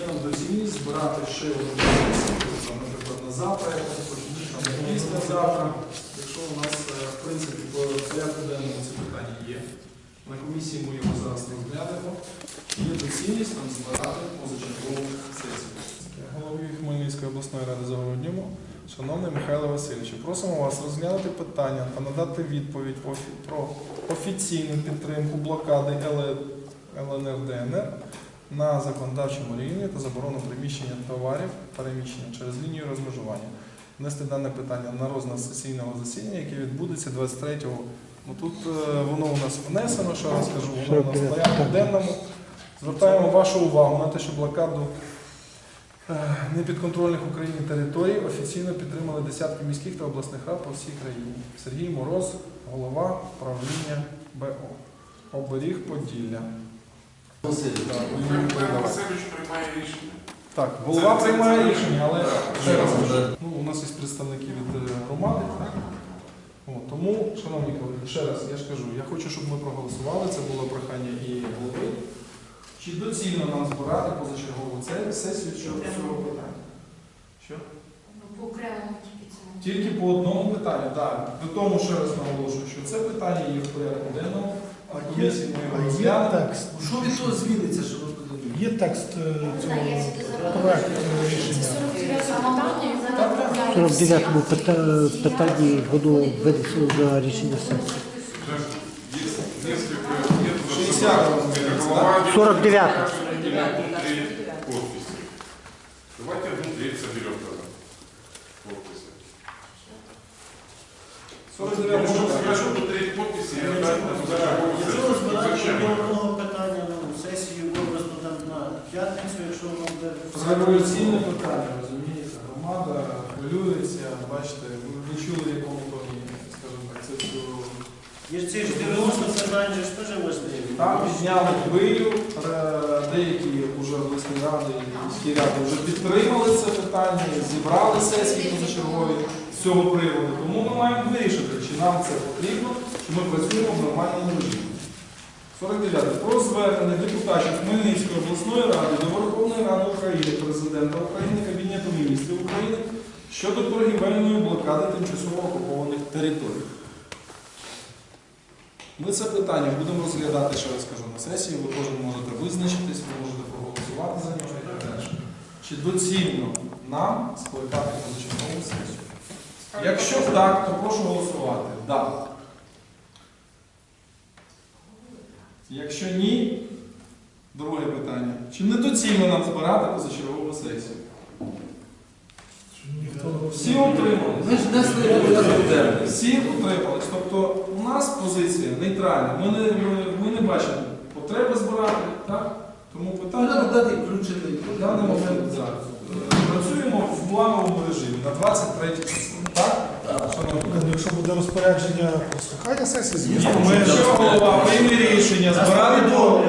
є нам доцільність збирати ще одну сесію, наприклад, на завтра, там післязавтра, якщо у нас, е, в принципі, по порядку денному це питання є. На комісії ми його зараз розглянемо. Є доцільність нам збирати позачергову сесію? Голові Хмельницької обласної ради Загородньому, шановний Михайло Васильович, просимо вас розглянути питання та надати відповідь про офіційну підтримку блокади ЛНР ДНР на законодавчому рівні та заборону приміщення товарів переміщення через лінію розмежування. Внести дане питання на розгляд сесійного засідання, яке відбудеться 23-го. Ну тут е, воно у нас внесено, що раз кажу, воно у нас в порядку денному. Звертаємо вашу увагу на те, що блокаду е, непідконтрольних Україні територій офіційно підтримали десятки міських та обласних рад по всій країні. Сергій Мороз, голова правління БО. Оберіг Поділля. Так, ви йому передавайте. Васильович приймає рішення. Так, голова приймає рішення, але ще раз ну, у нас є представники від е, громади, так? От, тому, шановні колеги, ще раз я ж кажу, я хочу, щоб ми проголосували, це було прохання і голови. Чи доцільно нам збирати позачергову це- сесію щодо цього питання? Що? По окремому тільки. Тільки по одному питанню, так. До тому ще раз наголошую, що це питання є в порядку денному, ми його А є текст. Що від того зміниться, що ви подивіться? Є текст е, цього проекту рішення. 49 питання, і зараз Так, так. розглядаємо В 49-му всі пита- питанні воно акти, винесено за рішення сесії. Есть несколько, нет 60 размеров, голова да? 49. Три подписи. Давайте одну треть соберем тогда. Подписи. 49 Потому что що скажу, что треть подписи я дать на позачерговую Якщо сессию. розбирати Зачем? до одного питання ну, сесію образно там на п'ятницю, якщо воно буде революційне питання, розумієте? Громада хвилюється, бачите, ви чули, в якому тоні, скажімо так, це все. Є ж ці ж 90 питань же ж теж важливі. Там підняли хвилю, е, деякі вже обласні ради і міські ради вже підтримали це питання, зібрали сесії позачергові з цього приводу. Тому ми маємо вирішити, чи нам це потрібно, чи ми працюємо в нормальному режимі. 49. Про звернення депутатів Хмельницької обласної ради до Верховної Ради України, Президента України, Кабінету міністрів України щодо торгівельної блокади тимчасово окупованих територій. Ми це питання будемо розглядати, ще раз кажу, на сесії. Ви кожен можете визначитись, ви можете проголосувати за нього і так далі. Чи доцільно нам скликати позачергову сесію? Якщо так, то прошу голосувати. Да. Якщо ні, друге питання. Чи недоцільно нам збирати позачергову сесію? Всі утримались. Ми ж несли денний. Всі утримались. Тобто у нас позиція нейтральна. Ми не, ми, ми не бачимо потреби збирати, так? Тому питання Порядок денний включений. в даний момент зараз. Е, Працюємо в плановому режимі на 23 число. Так? Буде розпорядження про скликання сесії, звісно, Ні, ми Якщо голова прийме рішення збирати, то